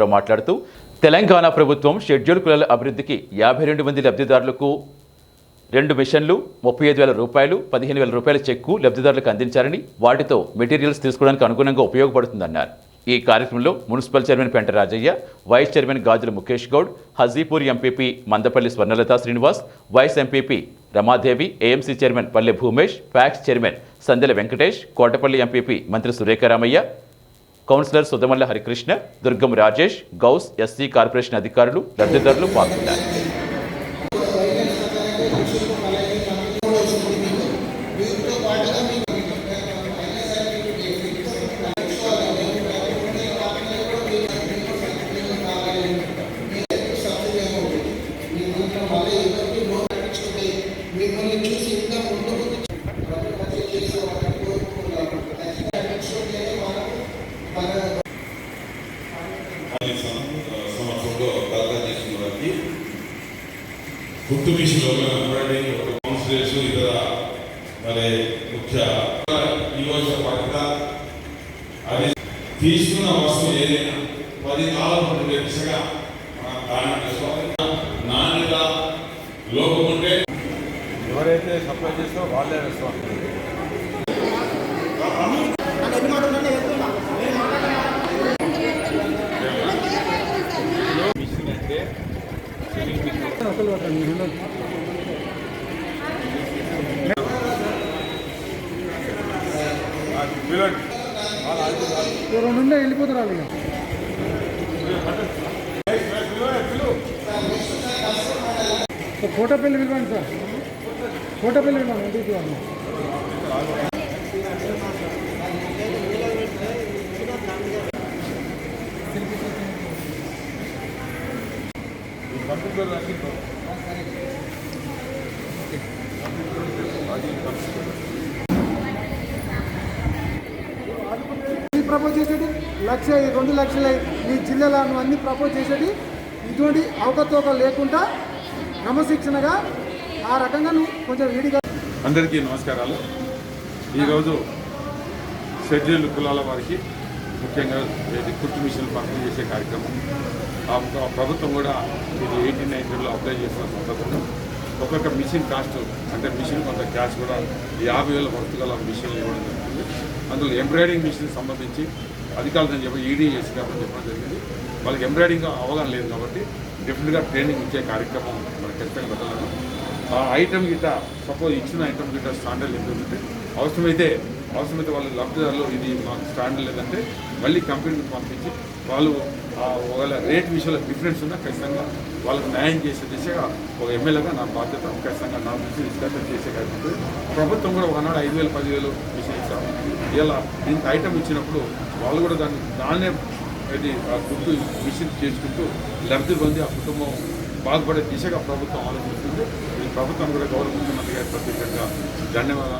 రావు మాట్లాడుతూ తెలంగాణ ప్రభుత్వం షెడ్యూల్ కులాల అభివృద్ధికి యాభై రెండు మంది లబ్ధిదారులకు రెండు మిషన్లు ముప్పై ఐదు వేల రూపాయలు పదిహేను వేల రూపాయల చెక్కు లబ్ధిదారులకు అందించారని వాటితో మెటీరియల్స్ తీసుకోవడానికి అనుగుణంగా ఉపయోగపడుతుందన్నారు. ఈ కార్యక్రమంలో municipal chairman Penta Rajaiah vice chairman Gajula Mukesh Goud Hajipur MPP Mandapalli Swarnalatha Srinivas vice MPP Ramadevi AMC chairman Palle Bhumesh PACS chairman Sandela Venkatesh Kotapalli MPP Mantri Surekharamaiah councillor Sudhamalla Harikrishna Durgam Rajesh Gous SC corporation అధికారులు లబ్ధిదారులు పాల్గొన్నారు. మిమ్మల్ని చూసి సంవత్సరంలో దాఖలు చేసిన వారికి గుర్తు విషయంలో ఎంబ్రాయిడరింగ్ కౌన్సిలర్స్ ఇతర మరి ముఖ్య నియోజకవర్గ అది తీసుకున్న వస్తువు ఏదైనా పది కాలం ఉండే దిశగా మనం దానం చేసుకోవాలి. నాణ్యత లోపం ఉంటే ఎవరైతే సప్లై చేస్తారో వాళ్ళే రెస్పాన్సిబిలిటీ మిషన్ అంటే సెల్లింగ్ మిషన్ అది పిల్లలు వాళ్ళు ఆడుతున్నారు. రెండు వెళ్ళిపోతారు వాళ్ళు ఇక. సార్. కోటపల్లి వెళ్ళండి సార్ కోటపల్లి వెళ్ళండి ఇంటికి కంప్యూటర్ ప్రపోజ్ చేసేది లక్ష రెండు లక్షల. ఈ జిల్లాలో అన్ని ప్రపోజ్ చేసేది ఇటువంటి అవకతవక లేకుండా క్రమశిక్షణగా ఆ రకంగా నువ్వు కొంచెం వీడిగా అందరికీ నమస్కారాలు. ఈరోజు షెడ్యూల్ కులాల వారికి ముఖ్యంగా ఇది కుట్టు మిషన్లు పంపిణీ చేసే కార్యక్రమం ఆ ప్రభుత్వం కూడా ఇది ఎయిటీన్ నైన్టీన్లో అప్లై చేసిన సందర్భంగా ఒక్కొక్క మిషన్ కాస్ట్ అంటే మిషన్ కొంత క్యాష్ కూడా యాభై వేల వరకు గల మిషన్లు ఇవ్వడం జరుగుతుంది అందులో ఎంబ్రాయిడింగ్ మిషన్ సంబంధించి అధికారులను చెప్పి ఈడీ చేసి కాబట్టి చెప్పడం జరిగింది. వాళ్ళకి ఎంబ్రాయిడింగ్ అవగాహన లేదు కాబట్టి డెఫినెట్గా ట్రైనింగ్ ఇచ్చే కార్యక్రమం మనకి ఖచ్చితంగా పెట్టలేదు ఆ ఐటమ్ గిట్ట సపోజ్ ఇచ్చిన ఐటమ్ గిట్ట స్టాండర్డ్ ఎంత అవసరమైతే అవసరమైతే వాళ్ళు లబ్ధిదారులు ఇది మాకు స్టాండర్డ్ లేదంటే మళ్ళీ కంపెనీకి పంపించి వాళ్ళు ఒకవేళ రేట్ విషయంలో డిఫరెన్స్ ఉన్నా ఖచ్చితంగా వాళ్ళకి న్యాయం చేసే దిశగా ఒక ఎమ్మెల్యేగా నా బాధ్యత ఖచ్చితంగా నా నుంచి డిస్కషన్ చేసే కార్యక్రమం. ప్రభుత్వం కూడా ఒకనాడు ఐదు వేలు పదివేలు మిషన్ ఇచ్చాము. ఇలా దీనికి ఐటమ్ ఇచ్చినప్పుడు వాళ్ళు కూడా దాన్ని దాన్నే ఇది ఆ గుర్తు మిషన్ చేసుకుంటూ లబ్ధి పొంది ఆ కుటుంబం బాగుపడే దిశగా ప్రభుత్వం ఆలోచిస్తుంది. ఈ ప్రభుత్వం కూడా గౌరవ ముఖ్యమంత్రి గారి ప్రత్యేకంగా ధన్యవాదాలు.